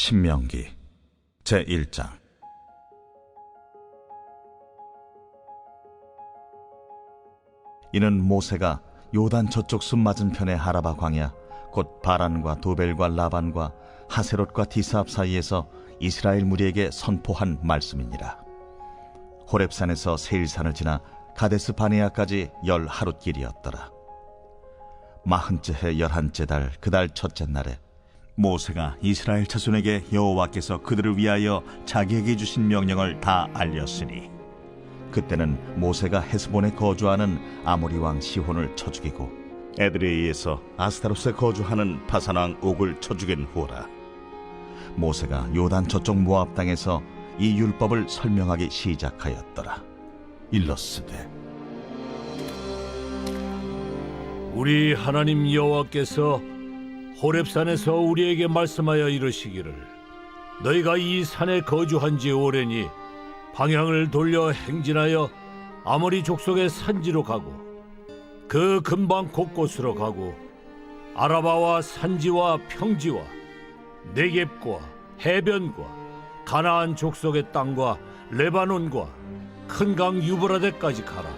신명기 제1장. 이는 모세가 요단 저쪽 숲 맞은편의 하라바 광야 곧 바란과 도벨과 라반과 하세롯과 디사압 사이에서 이스라엘 무리에게 선포한 말씀이니라. 호렙산에서 세일산을 지나 가데스 바네아까지 열 하루 길이었더라. 마흔째 해 열한째 달 그 달 첫째 날에 모세가 이스라엘 자손에게 여호와께서 그들을 위하여 자기에게 주신 명령을 다 알렸으니 그때는 모세가 헤스본에 거주하는 아모리 왕 시혼을 쳐 죽이고 에드레이에서 아스타로스에 거주하는 바산 왕 옥을 쳐 죽인 후라 모세가 요단 저쪽 모압 땅에서 이 율법을 설명하기 시작하였더라. 일러스되 우리 하나님 여호와께서 호렙산에서 우리에게 말씀하여 이르시기를 너희가 이 산에 거주한 지 오래니 방향을 돌려 행진하여 아모리 족속의 산지로 가고 그 근방 곳곳으로 가고 아라바와 산지와 평지와 네겝과 해변과 가나안 족속의 땅과 레바논과 큰 강 유브라데까지 가라.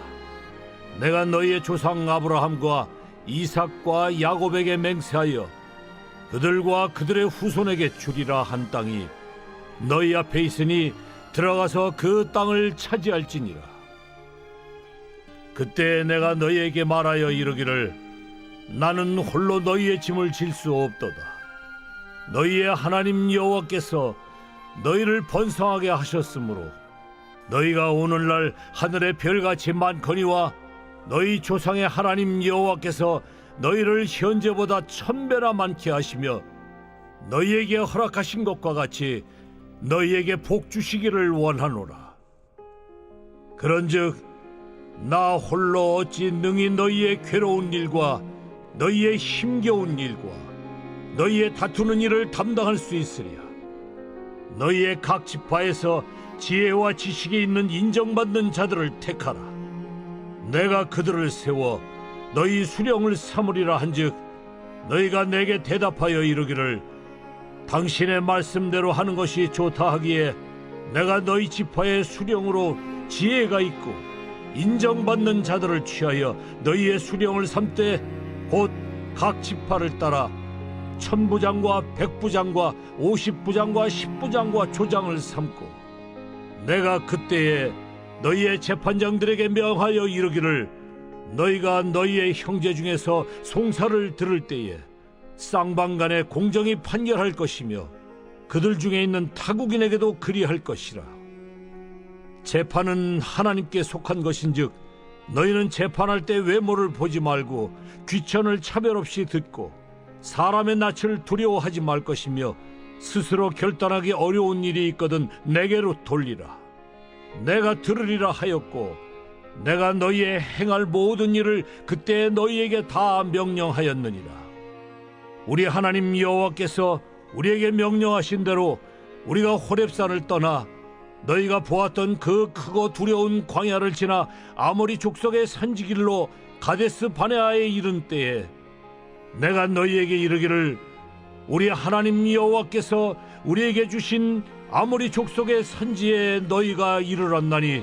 내가 너희의 조상 아브라함과 이삭과 야곱에게 맹세하여 그들과 그들의 후손에게 주리라 한 땅이 너희 앞에 있으니 들어가서 그 땅을 차지할지니라. 그때 내가 너희에게 말하여 이르기를 나는 홀로 너희의 짐을 질 수 없도다. 너희의 하나님 여호와께서 너희를 번성하게 하셨으므로 너희가 오늘날 하늘의 별같이 많거니와 너희 조상의 하나님 여호와께서 너희를 현재보다 천배나 많게 하시며 너희에게 허락하신 것과 같이 너희에게 복 주시기를 원하노라. 그런즉 나 홀로 어찌 능히 너희의 괴로운 일과 너희의 힘겨운 일과 너희의 다투는 일을 담당할 수 있으랴. 너희의 각 지파에서 지혜와 지식이 있는 인정받는 자들을 택하라. 내가 그들을 세워 너희 수령을 삼으리라 한즉 너희가 내게 대답하여 이르기를 당신의 말씀대로 하는 것이 좋다 하기에 내가 너희 지파의 수령으로 지혜가 있고 인정받는 자들을 취하여 너희의 수령을 삼되 곧 각 지파를 따라 천부장과 백부장과 오십부장과 십부장과 조장을 삼고 내가 그때에 너희의 재판장들에게 명하여 이르기를 너희가 너희의 형제 중에서 송사를 들을 때에 쌍방간에 공정히 판결할 것이며 그들 중에 있는 타국인에게도 그리할 것이라. 재판은 하나님께 속한 것인즉 너희는 재판할 때 외모를 보지 말고 귀천을 차별 없이 듣고 사람의 낯을 두려워하지 말 것이며 스스로 결단하기 어려운 일이 있거든 내게로 돌리라. 내가 들으리라 하였고 내가 너희의 행할 모든 일을 그때 너희에게 다 명령하였느니라. 우리 하나님 여호와께서 우리에게 명령하신 대로 우리가 호렙산을 떠나 너희가 보았던 그 크고 두려운 광야를 지나 아모리 족속의 산지길로 가데스 바네아에 이른 때에 내가 너희에게 이르기를 우리 하나님 여호와께서 우리에게 주신 아모리 족속의 산지에 너희가 이르렀나니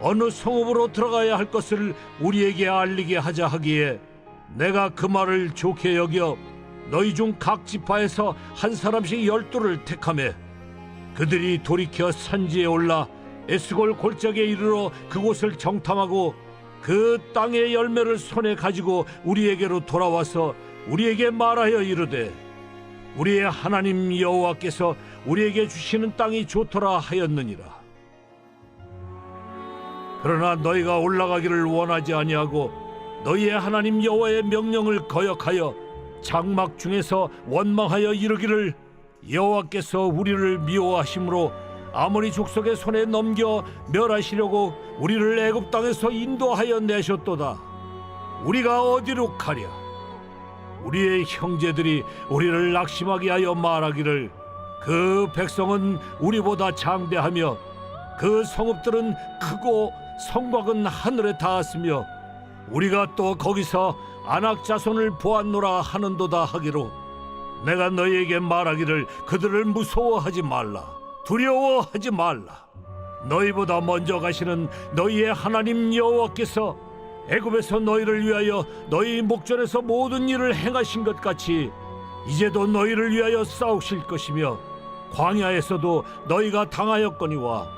어느 성읍으로 들어가야 할 것을 우리에게 알리게 하자 하기에 내가 그 말을 좋게 여겨 너희 중 각 지파에서 한 사람씩 열두를 택하매 그들이 돌이켜 산지에 올라 에스골 골짜기에 이르러 그곳을 정탐하고 그 땅의 열매를 손에 가지고 우리에게로 돌아와서 우리에게 말하여 이르되 우리의 하나님 여호와께서 우리에게 주시는 땅이 좋더라 하였느니라. 그러나 너희가 올라가기를 원하지 아니하고 너희의 하나님 여호와의 명령을 거역하여 장막 중에서 원망하여 이르기를 여호와께서 우리를 미워하심으로 아모리 족속의 손에 넘겨 멸하시려고 우리를 애굽 땅에서 인도하여 내셨도다. 우리가 어디로 가랴? 우리의 형제들이 우리를 낙심하게 하여 말하기를 그 백성은 우리보다 장대하며 그 성읍들은 크고 성곽은 하늘에 닿았으며 우리가 또 거기서 안악 자손을 보았노라 하는도다 하기로 내가 너희에게 말하기를 그들을 무서워하지 말라 두려워하지 말라. 너희보다 먼저 가시는 너희의 하나님 여호와께서 애굽에서 너희를 위하여 너희 목전에서 모든 일을 행하신 것 같이 이제도 너희를 위하여 싸우실 것이며 광야에서도 너희가 당하였거니와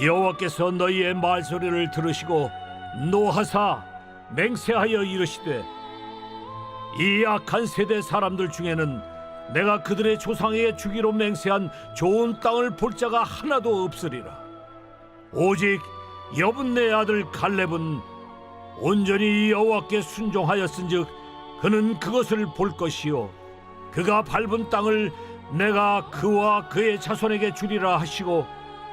여호와께서 너희의 말소리를 들으시고 노하사 맹세하여 이르시되 이 악한 세대 사람들 중에는 내가 그들의 조상에게 주기로 맹세한 좋은 땅을 볼 자가 하나도 없으리라. 오직 여분네 아들 갈렙은 온전히 여호와께 순종하였은즉 그는 그것을 볼 것이요 그가 밟은 땅을 내가 그와 그의 자손에게 주리라 하시고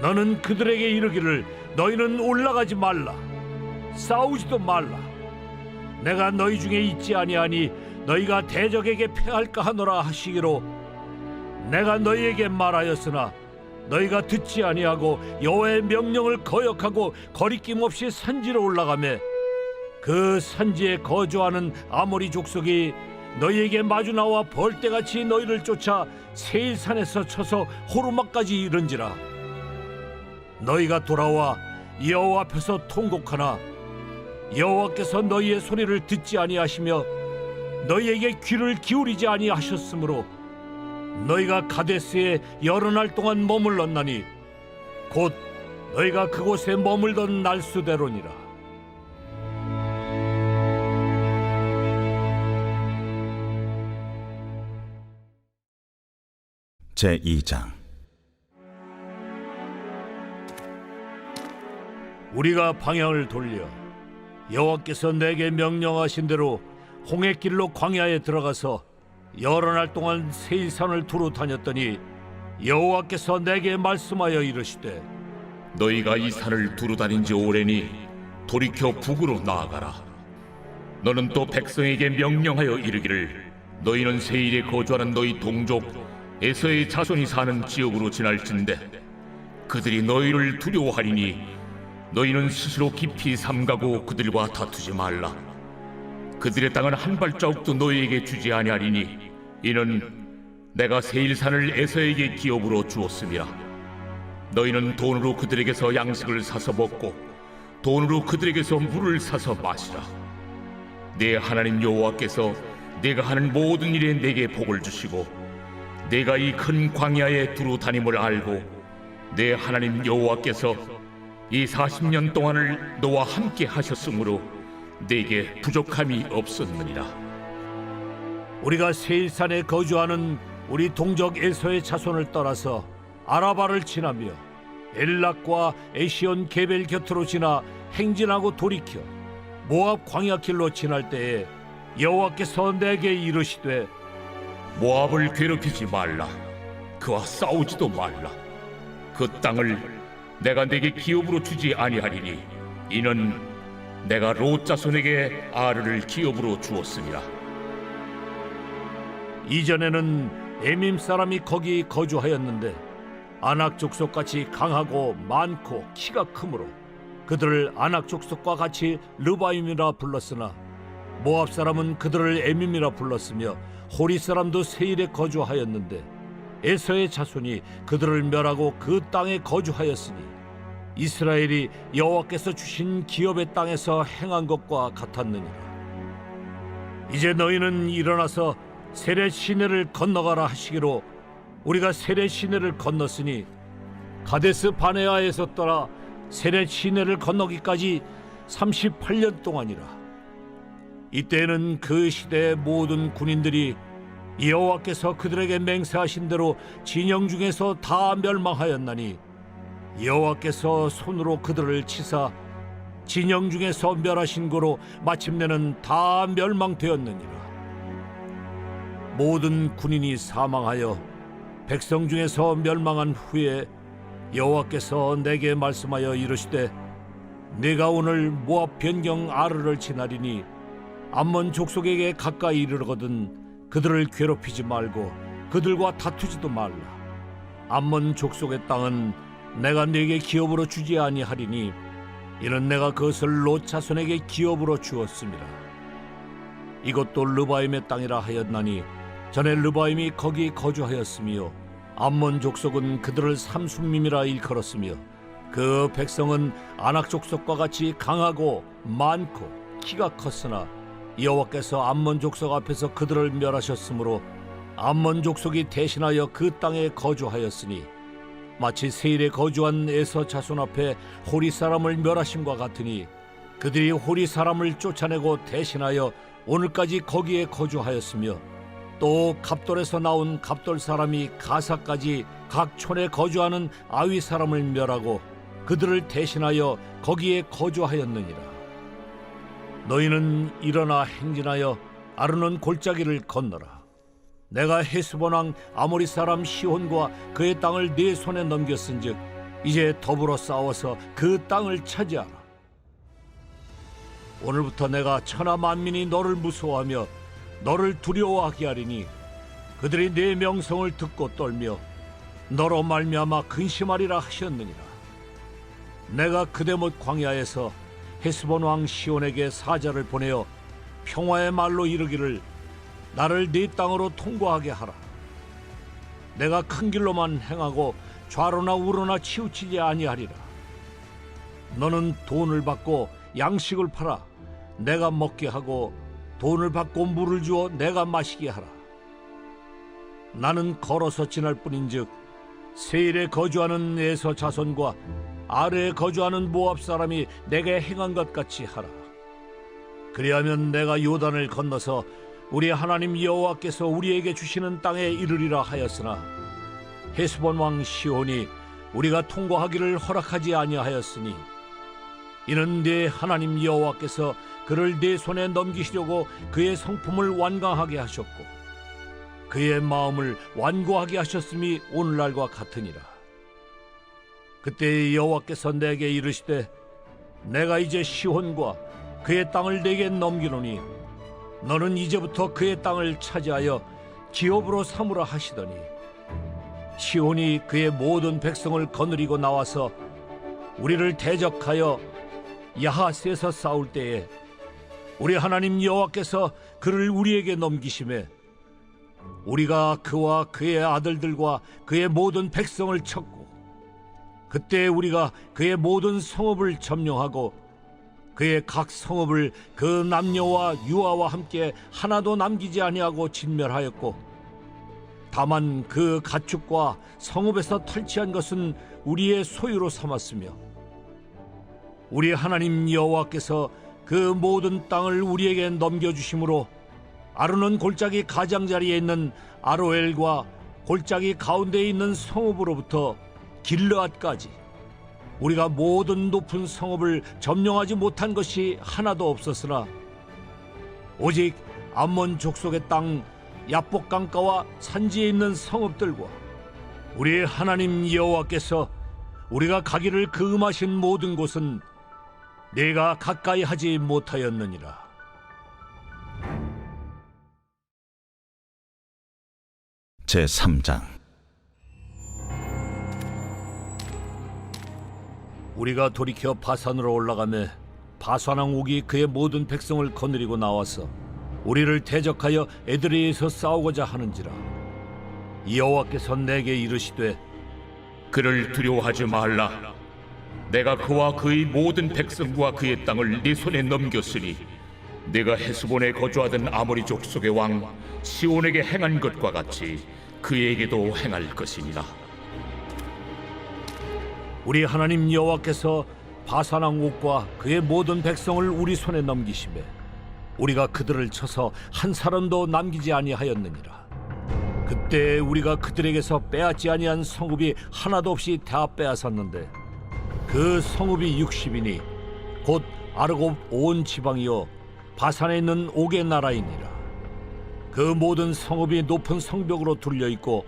너는 그들에게 이르기를 너희는 올라가지 말라. 싸우지도 말라. 내가 너희 중에 있지 아니하니 너희가 대적에게 패할까 하노라 하시기로 내가 너희에게 말하였으나 너희가 듣지 아니하고 여호와의 명령을 거역하고 거리낌 없이 산지로 올라가매 그 산지에 거주하는 아모리 족속이 너희에게 마주 나와 벌떼같이 너희를 쫓아 세일산에서 쳐서 호르막까지 이른지라 너희가 돌아와 여호와 앞에서 통곡하나 여호와께서 너희의 소리를 듣지 아니하시며 너희에게 귀를 기울이지 아니하셨으므로 너희가 가데스에 여러 날 동안 머물렀나니 곧 너희가 그곳에 머물던 날수대로니라. 제 2장 우리가 방향을 돌려 여호와께서 내게 명령하신 대로 홍해길로 광야에 들어가서 여러 날 동안 세일산을 두루 다녔더니 여호와께서 내게 말씀하여 이르시되 너희가 이 산을 두루 다닌 지 오래니 돌이켜 북으로 나아가라. 너는 또 백성에게 명령하여 이르기를 너희는 세일에 거주하는 너희 동족 에서의 자손이 사는 지역으로 지날진대 그들이 너희를 두려워하리니 너희는 스스로 깊이 삼가고 그들과 다투지 말라. 그들의 땅은 한 발자국도 너희에게 주지 아니하리니 이는 내가 세일산을 에서에게 기업으로 주었음이라. 너희는 돈으로 그들에게서 양식을 사서 먹고 돈으로 그들에게서 물을 사서 마시라. 내 하나님 여호와께서 내가 하는 모든 일에 내게 복을 주시고 내가 이 큰 광야에 두루 다님을 알고 내 하나님 여호와께서 이 40년 동안을 너와 함께 하셨으므로 내게 부족함이 없었느니라. 우리가 세일산에 거주하는 우리 동족 에서의 자손을 떠나서 아라바를 지나며 엘락과 에시온 게벨 곁으로 지나 행진하고 돌이켜 모압 광야 길로 지날 때에 여호와께서 내게 이르시되 모압을 괴롭히지 말라. 그와 싸우지도 말라. 그 땅을 내가 내게 기업으로 주지 아니하리니 이는 내가 롯 자손에게 아르를 기업으로 주었습니다. 이전에는 에밈 사람이 거기 거주하였는데 아낙 족속 같이 강하고 많고 키가 크므로 그들을 아낙 족속과 같이 르바임이라 불렀으나 모압 사람은 그들을 에밈이라 불렀으며 호리 사람도 세일에 거주하였는데 에서의 자손이 그들을 멸하고 그 땅에 거주하였으니 이스라엘이 여호와께서 주신 기업의 땅에서 행한 것과 같았느니라. 이제 너희는 일어나서 세례 시내를 건너가라 하시기로 우리가 세례 시내를 건넜으니 가데스 바네아에서 떠나 세례 시내를 건너기까지 38년 동안이라. 이때는 그 시대의 모든 군인들이 여호와께서 그들에게 맹세하신 대로 진영 중에서 다 멸망하였나니 여호와께서 손으로 그들을 치사 진영 중에서 멸하신 거로 마침내는 다 멸망되었느니라. 모든 군인이 사망하여 백성 중에서 멸망한 후에 여호와께서 내게 말씀하여 이르시되 내가 오늘 모압 변경 아르를 지나리니 암몬 족속에게 가까이 이르거든 그들을 괴롭히지 말고 그들과 다투지도 말라. 암몬 족속의 땅은 내가 네게 기업으로 주지 아니하리니 이는 내가 그것을 롯 자손에게 기업으로 주었습니다. 이것도 르바임의 땅이라 하였나니 전에 르바임이 거기 거주하였으며 암몬 족속은 그들을 삼순밈이라 일컬었으며 그 백성은 아낙 족속과 같이 강하고 많고 키가 컸으나 여호와께서 암몬 족속 앞에서 그들을 멸하셨으므로 암몬 족속이 대신하여 그 땅에 거주하였으니 마치 세일에 거주한 에서 자손 앞에 호리 사람을 멸하심과 같으니 그들이 호리 사람을 쫓아내고 대신하여 오늘까지 거기에 거주하였으며 또 갑돌에서 나온 갑돌 사람이 가사까지 각 촌에 거주하는 아위 사람을 멸하고 그들을 대신하여 거기에 거주하였느니라. 너희는 일어나 행진하여 아르논 골짜기를 건너라. 내가 헤스본 왕 아모리 사람 시혼과 그의 땅을 네 손에 넘겼은즉 이제 더불어 싸워서 그 땅을 차지하라. 오늘부터 내가 천하 만민이 너를 무서워하며 너를 두려워하게 하리니 그들이 네 명성을 듣고 떨며 너로 말미암아 근심하리라 하셨느니라 내가 그대못 광야에서 헤스본 왕 시온에게 사자를 보내어 평화의 말로 이르기를 나를 네 땅으로 통과하게 하라 내가 큰 길로만 행하고 좌로나 우로나 치우치지 아니하리라 너는 돈을 받고 양식을 팔아 내가 먹게 하고 돈을 받고 물을 주어 내가 마시게 하라. 나는 걸어서 지날 뿐인즉 세일에 거주하는 에서 자손과 아래에 거주하는 모압 사람이 내게 행한 것 같이 하라. 그리하면 내가 요단을 건너서 우리 하나님 여호와께서 우리에게 주시는 땅에 이르리라 하였으나 헤스본 왕 시온이 우리가 통과하기를 허락하지 아니하였으니 이는 네 하나님 여호와께서 그를 네 손에 넘기시려고 그의 성품을 완강하게 하셨고 그의 마음을 완고하게 하셨음이 오늘날과 같으니라. 그때 여호와께서 내게 이르시되 내가 이제 시혼과 그의 땅을 내게 넘기노니 너는 이제부터 그의 땅을 차지하여 기업으로 삼으라 하시더니 시온이 그의 모든 백성을 거느리고 나와서 우리를 대적하여 야하스에서 싸울 때에 우리 하나님 여호와께서 그를 우리에게 넘기심에 우리가 그와 그의 아들들과 그의 모든 백성을 쳤고 그때 우리가 그의 모든 성읍을 점령하고 그의 각 성읍을 그 남녀와 유아와 함께 하나도 남기지 아니하고 진멸하였고 다만 그 가축과 성읍에서 탈취한 것은 우리의 소유로 삼았으며 우리 하나님 여호와께서 그 모든 땅을 우리에게 넘겨 주심으로 아르논 골짜기 가장자리에 있는 아로엘과 골짜기 가운데 있는 성읍으로부터 길르앗까지 우리가 모든 높은 성읍을 점령하지 못한 것이 하나도 없었으나 오직 암몬 족속의 땅 야복 강가와 산지에 있는 성읍들과 우리의 하나님 여호와께서 우리가 가기를 금하신 모든 곳은 내가 가까이 하지 못하였느니라. 제 3장 우리가 돌이켜 바산으로 올라가매 바산왕 옥이 그의 모든 백성을 거느리고 나와서 우리를 대적하여 에드레에서 싸우고자 하는지라 여호와께서 내게 이르시되 그를 두려워하지 말라. 내가 그와 그의 모든 백성과 그의 땅을 네 손에 넘겼으니 내가 헤스본에 거주하던 아모리 족속의 왕 시온에게 행한 것과 같이 그에게도 행할 것이니라. 우리 하나님 여호와께서 바산왕 옥과 그의 모든 백성을 우리 손에 넘기시매 우리가 그들을 쳐서 한 사람도 남기지 아니하였느니라. 그때 우리가 그들에게서 빼앗지 아니한 성읍이 하나도 없이 다 빼앗았는데 그 성읍이 60이니 곧 아르곱 온 지방이요 바산에 있는 옥의 나라이니라. 그 모든 성읍이 높은 성벽으로 둘려 있고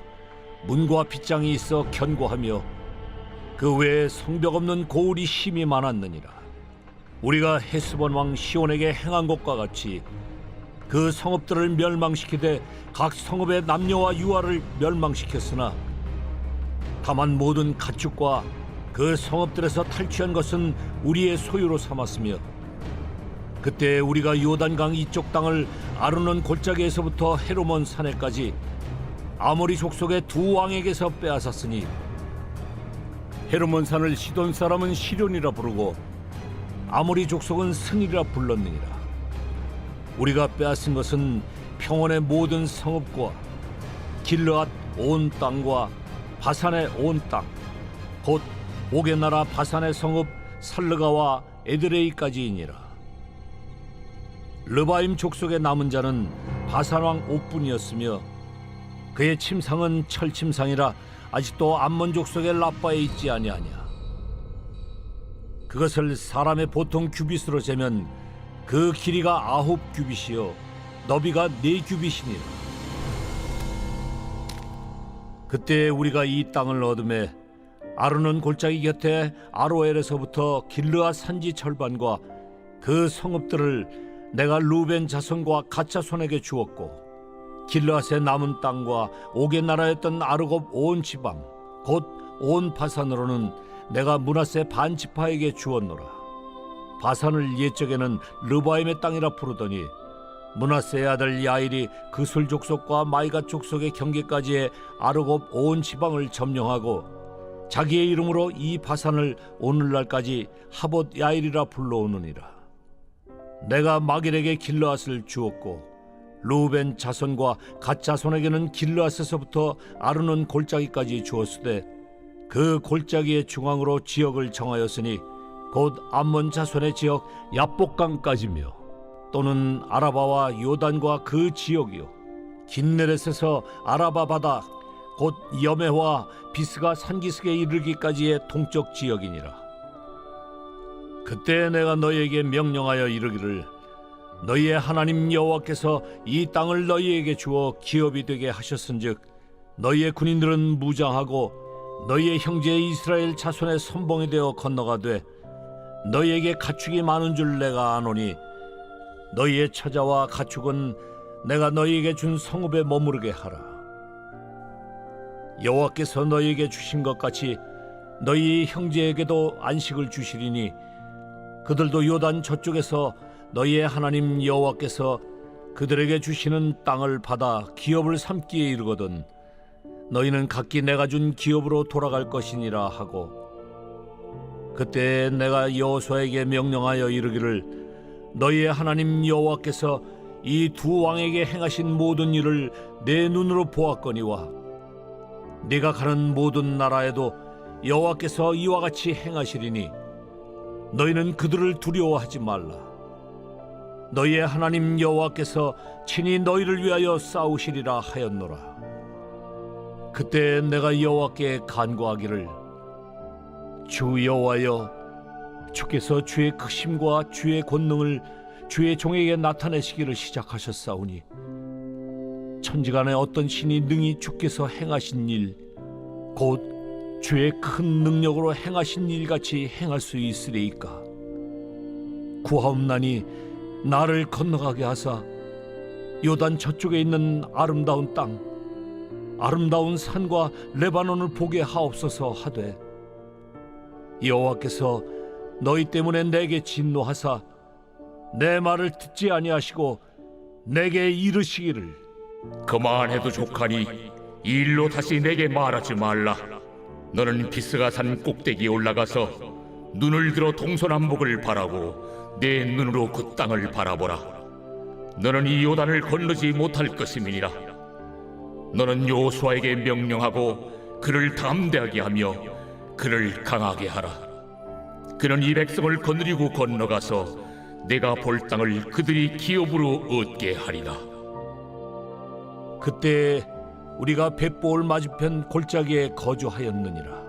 문과 빗장이 있어 견고하며 그 외에 성벽 없는 고울이 심이 많았느니라. 우리가 헤스본 왕 시온에게 행한 것과 같이 그 성읍들을 멸망시키되 각 성읍의 남녀와 유아를 멸망시켰으나 다만 모든 가축과 그 성읍들에서 탈취한 것은 우리의 소유로 삼았으며 그때 우리가 요단강 이쪽 땅을 아르논 골짜기에서부터 헤로몬 산에까지 아모리 족속의 두 왕에게서 빼앗았으니 헤르몬 산을 시돈 사람은 시련이라 부르고 아모리 족속은 승이라 불렀느니라. 우리가 빼앗은 것은 평원의 모든 성읍과 길르앗 온 땅과 바산의 온 땅, 곧 옥의 나라 바산의 성읍 살르가와 에드레이까지이니라. 르바임 족속의 남은 자는 바산 왕 옥뿐이었으며 그의 침상은 철침상이라 아직도 암몬 족 속의 라빠에 있지 아니하냐. 그것을 사람의 보통 규빗으로 재면 그 길이가 아홉 규빗이요 너비가 네 규빗이니라. 그때 우리가 이 땅을 얻음에 아르논 골짜기 곁에 아로엘에서부터 길르아 산지 절반과 그 성읍들을 내가 루벤 자손과 가짜 손에게 주었고 길르앗의 남은 땅과 옥의 나라였던 아르곱 온 지방 곧 온 바산으로는 내가 문하세 반 지파에게 주었노라. 바산을 옛적에는 르바임의 땅이라 부르더니 문하세의 아들 야일이 그술 족속과 마이가 족속의 경계까지의 아르곱 온 지방을 점령하고 자기의 이름으로 이 바산을 오늘날까지 하봇 야일이라 불러오느니라. 내가 마길에게 길르앗을 주었고 루벤 자손과 갓 자손에게는 길르앗에서부터 아르논 골짜기까지 주었으되 그 골짜기의 중앙으로 지역을 정하였으니 곧 암몬 자손의 지역 야복강까지며 또는 아라바와 요단과 그 지역이요. 긴네렛에서 아라바 바다 곧 여메와 비스가 산기슭에 이르기까지의 동쪽 지역이니라. 그때 내가 너희에게 명령하여 이르기를 너희의 하나님 여호와께서 이 땅을 너희에게 주어 기업이 되게 하셨은즉 너희의 군인들은 무장하고 너희의 형제 이스라엘 자손의 선봉이 되어 건너가되 너희에게 가축이 많은 줄 내가 아노니 너희의 처자와 가축은 내가 너희에게 준 성읍에 머무르게 하라. 여호와께서 너희에게 주신 것 같이 너희 형제에게도 안식을 주시리니 그들도 요단 저쪽에서 너희의 하나님 여호와께서 그들에게 주시는 땅을 받아 기업을 삼기에 이르거든 너희는 각기 내가 준 기업으로 돌아갈 것이니라 하고 그때 내가 여호수아에게 명령하여 이르기를 너희의 하나님 여호와께서 이 두 왕에게 행하신 모든 일을 내 눈으로 보았거니와 네가 가는 모든 나라에도 여호와께서 이와 같이 행하시리니 너희는 그들을 두려워하지 말라. 너희의 하나님 여호와께서 친히 너희를 위하여 싸우시리라 하였노라. 그때 내가 여호와께 간구하기를 주 여호와여 주께서 주의 크심과 주의 권능을 주의 종에게 나타내시기를 시작하셨사오니 천지간에 어떤 신이 능히 주께서 행하신 일 곧 주의 큰 능력으로 행하신 일 같이 행할 수 있으리이까 구하옵나니 나를 건너가게 하사 요단 저쪽에 있는 아름다운 땅 아름다운 산과 레바논을 보게 하옵소서 하되 여호와께서 너희 때문에 내게 진노하사 내 말을 듣지 아니하시고 내게 이르시기를 그만해도 족하니 이 일로 다시 내게 말하지 말라. 너는 비스가 산 꼭대기에 올라가서 눈을 들어 동서남북을 바라고 내 눈으로 그 땅을 바라보라. 너는 이 요단을 건너지 못할 것임이니라. 너는 요수아에게 명령하고 그를 담대하게 하며 그를 강하게 하라. 그는 이 백성을 거느리고 건너가서 내가 볼 땅을 그들이 기업으로 얻게 하리라. 그때 우리가 벳볼 맞은편 골짜기에 거주하였느니라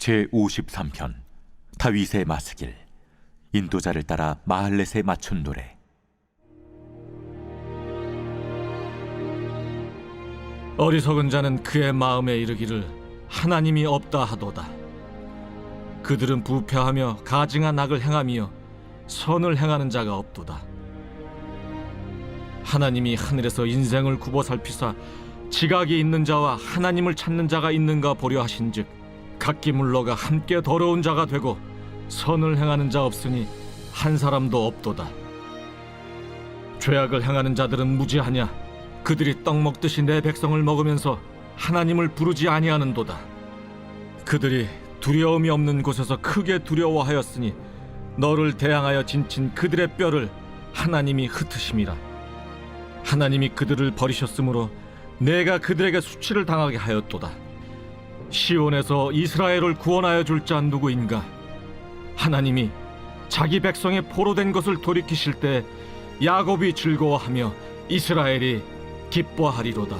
제 53편 다윗의 마스길 인도자를 따라 마할렛에 맞춘 노래 어리석은 자는 그의 마음에 이르기를 하나님이 없다 하도다. 그들은 부패하며 가증한 악을 행하며 선을 행하는 자가 없도다. 하나님이 하늘에서 인생을 굽어 살피사 지각이 있는 자와 하나님을 찾는 자가 있는가 보려 하신즉 각기 물러가 함께 더러운 자가 되고 선을 행하는 자 없으니 한 사람도 없도다. 죄악을 행하는 자들은 무지하냐 그들이 떡 먹듯이 내 백성을 먹으면서 하나님을 부르지 아니하는도다. 그들이 두려움이 없는 곳에서 크게 두려워하였으니 너를 대항하여 진친 그들의 뼈를 하나님이 흩으심이라. 하나님이 그들을 버리셨으므로 내가 그들에게 수치를 당하게 하였도다. 시온에서 이스라엘을 구원하여 줄 자 누구인가? 하나님이 자기 백성의 포로된 것을 돌이키실 때 야곱이 즐거워하며 이스라엘이 기뻐하리로다.